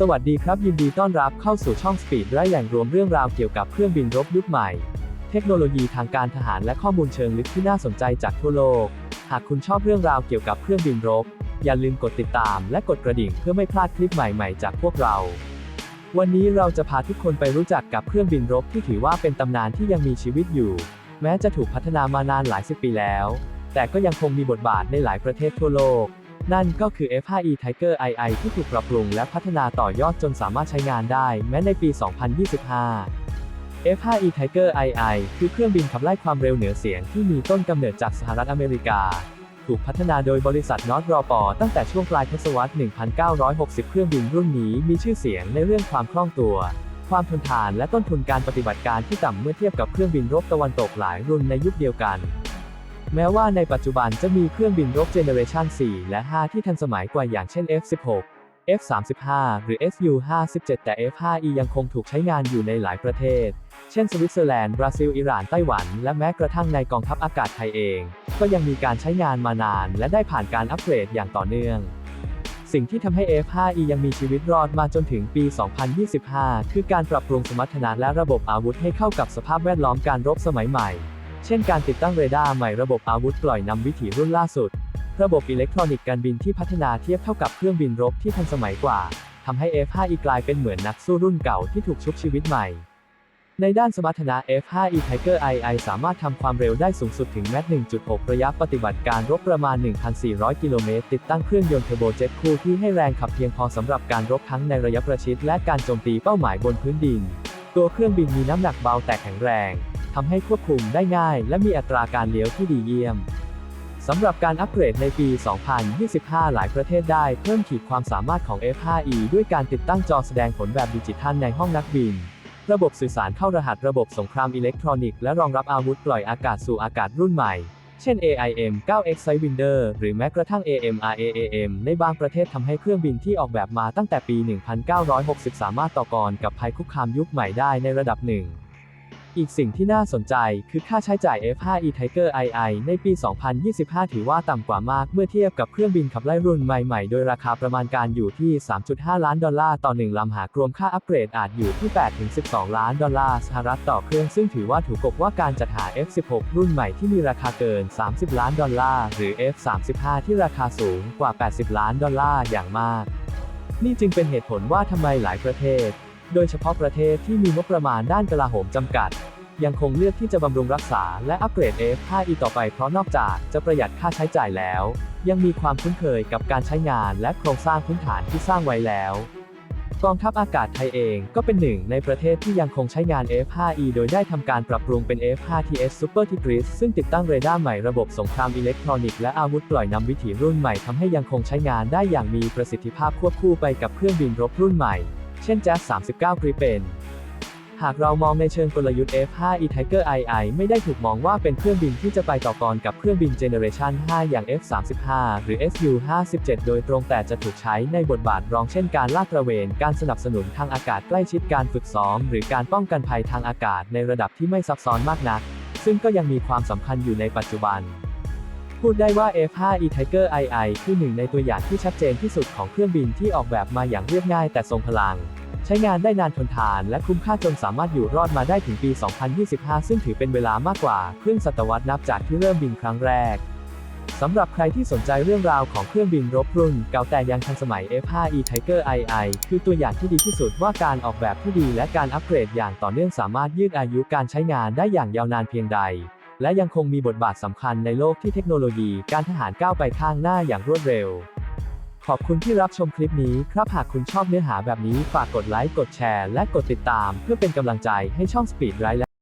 สวัสดีครับ ยินดีต้อนรับเข้าสู่ช่อง Speed ไร้แหล่งรวมเรื่องราวเกี่ยวกับเครื่องบินรบยุคใหม่ เทคโนโลยีทางการทหารและข้อมูลเชิงลึกที่น่าสนใจจากทั่วโลก หากคุณชอบเรื่องราวเกี่ยวกับเครื่องบินรบ อย่าลืมกดติดตามและกดกระดิ่งเพื่อไม่พลาดคลิปใหม่ๆ จากพวกเรา วันนี้เราจะพาทุกคนไปรู้จักกับเครื่องบินรบที่ถือว่าเป็นตำนานที่ยังมีชีวิตอยู่ แม้จะถูกพัฒนามานานหลายสิบปีแล้ว แต่ก็ยังคงมีบทบาทในหลายประเทศทั่วโลก นั่นก็คือ F5E Tiger II ที่ถูกปรับปรุงและพัฒนาต่อยอดจนสามารถใช้งานได้แม้ในปี 2025 F5E Tiger II คือเครื่องบินขับไล่ความเร็วเหนือเสียงที่มีต้นกำเนิดจากสหรัฐอเมริกา ถูกพัฒนาโดยบริษัทนอตรอปอตั้งแต่ช่วงปลายทศวรรษ 1960 เครื่องบินรุ่นนี้มีชื่อเสียงในเรื่องความคล่องตัว ความทนทานและต้นทุนการปฏิบัติการที่ต่ำเมื่อเทียบกับเครื่องบินรบตะวันตกหลายรุ่นในยุคเดียวกัน แม้ว่าในปัจจุบันจะมีเครื่องบินรบเจเนเรชัน4 และ 5 ที่ทันสมัยกว่าอย่างเช่น F16 F35 หรือ Su-57 แต่ F5E ยังคงถูกใช้งานอยู่ในหลายประเทศ เช่น สวิตเซอร์แลนด์ บราซิล อิหร่าน ไต้หวัน และแม้กระทั่งในกองทัพอากาศไทยเอง ก็ยังมีการใช้งานมานาน และได้ผ่านการอัปเกรดอย่างต่อเนื่อง สิ่งที่ทำให้ F5E ยังมีชีวิตรอดมาจนถึงปี 2025 คือการปรับปรุงสมรรถนะและระบบอาวุธให้เข้ากับสภาพแวดล้อมการรบสมัยใหม่ เช่นการติดตั้งเรดาร์ใหม่ระบบอาวุธปล่อยนำวิถีรุ่นล่าสุด ระบบอิเล็กทรอนิกส์การบินที่พัฒนาเทียบเท่ากับเครื่องบินรบที่ทันสมัยกว่าทำให้ F5E กลายเป็นเหมือนนักสู้รุ่นเก่าที่ถูกชุบชีวิตใหม่ ในด้านสมรรถนะ F5E Tiger II สามารถทำความเร็วได้สูงสุดถึงแมต1.6 ระยะปฏิบัติการรบประมาณ 1,400 กิโลเมตร ติดตั้งเครื่องยนต์เทอร์โบเจ็ตคู่ที่ให้แรงขับเพียงพอสำหรับการรบทั้งในระยะประชิดและการโจมตีเป้าหมายบนพื้นดิน ตัวเครื่องบินมีน้ำหนักเบาแต่แข็งแรง ทำให้ควบคุมได้ง่าย และมีอัตราการเลี้ยวที่ดีเยี่ยมสำหรับการอัปเกรดในปี 2025 หลายประเทศได้เพิ่มขีดความสามารถของ F5E ด้วยการติดตั้งจอแสดงผลแบบดิจิทัลในห้องนักบิน ระบบสื่อสารเข้ารหัสระบบสงครามอิเล็กทรอนิกส์และรองรับอาวุธปล่อยอากาศสู่อากาศรุ่นใหม่ เช่น AIM 9X Sidewinder หรือแม้กระทั่ง AMRAAM ในบางประเทศทำให้เครื่องบินที่ออกแบบมาตั้งแต่ปี 1960 สามารถต่อกรกับภัยคุกคามยุคใหม่ได้ในระดับหนึ่ง อีกสิ่งที่น่าสนใจคือค่าใช้จ่าย F5E Tiger II ในปี 2025 ถือว่าต่ำกว่ามากเมื่อเทียบกับเครื่องบินขับไล่รุ่นใหม่ๆ โดยราคาประมาณการอยู่ที่ 3.5 ล้านดอลลาร์ต่อ 1 ลำหากรวมค่าอัปเกรดอาจอยู่ที่ 8-12 ล้านดอลลาร์สหรัฐต่อเครื่องซึ่งถือว่าถูกกว่าการจัดหา F16 รุ่นใหม่ที่มีราคาเกิน 30 ล้านดอลลาร์หรือ F35 ที่ราคาสูงกว่า 80 ล้านดอลลาร์อย่างมาก นี่จึงเป็นเหตุผลว่าทำไมหลายประเทศ โดยเฉพาะประเทศที่มีงบประมาณด้านกลาโหมจำกัด ยังคงเลือกที่จะบำรุงรักษาและอัปเกรด F5E ต่อไปเพราะนอกจากจะประหยัดค่าใช้จ่ายแล้ว ยังมีความคุ้นเคยกับการใช้งานและโครงสร้างพื้นฐานที่สร้างไว้แล้วกองทัพอากาศไทยเองก็เป็นหนึ่งในประเทศที่ยังคงใช้งาน F5E โดยได้ทำการปรับปรุงเป็น F5TS Super Tigris ซึ่งติดตั้งเรดาร์ใหม่ระบบสงครามอิเล็กทรอนิกส์และอาวุธปล่อยนำวิถีรุ่นใหม่ทำให้ยังคงใช้งานได้อย่างมีประสิทธิภาพควบคู่ไปกับเครื่องบินรบรุ่นใหม่ เช่น Jazz 39 Gripen หากเรามองในเชิงกลยุทธ์ F5E Tiger II ไม่ได้ถูกมองว่าเป็นเครื่องบินที่จะไปต่อกรกับเครื่องบินเจเนเรชัน5อย่าง F35 หรือ Su-57 โดยตรงแต่จะถูกใช้ในบทบาทรองเช่นการลาดตระเวน การสนับสนุนทางอากาศใกล้ชิดการฝึกซ้อม หรือการป้องกันภัยทางอากาศในระดับที่ไม่ซับซ้อนมากนัก ซึ่งก็ยังมีความสำคัญอยู่ในปัจจุบัน พูดได้ว่า F5E Tiger II คือหนึ่งในตัวอย่างที่ชัดเจนที่สุดของเครื่องบินที่ออกแบบมาอย่างเรียบง่ายแต่ทรงพลัง ใช้งานได้นานทนทานและคุ้มค่าจนสามารถอยู่รอดมาได้ถึงปี 2025 ซึ่งถือเป็นเวลามากกว่าครึ่งศตวรรษนับจากที่เริ่มบินครั้งแรกสำหรับใครที่สนใจเรื่องราวของเครื่องบินรบรุ่น เก่าแต่ยังทันสมัย F5E Tiger II คือตัวอย่างที่ดีที่สุดว่าการออกแบบที่ดีและการอัปเกรดอย่างต่อเนื่องสามารถยืดอายุการใช้งานได้อย่างยาวนานเพียงใด และยังคงมีบทบาทสำคัญในโลกที่เทคโนโลยีการทหารก้าวไปข้างหน้าอย่างรวดเร็ว ขอบคุณที่รับชมคลิปนี้ครับ หากคุณชอบเนื้อหาแบบนี้ฝากกดไลค์ กดแชร์ และกดติดตาม เพื่อเป็นกำลังใจให้ช่อง Speed ไร้และ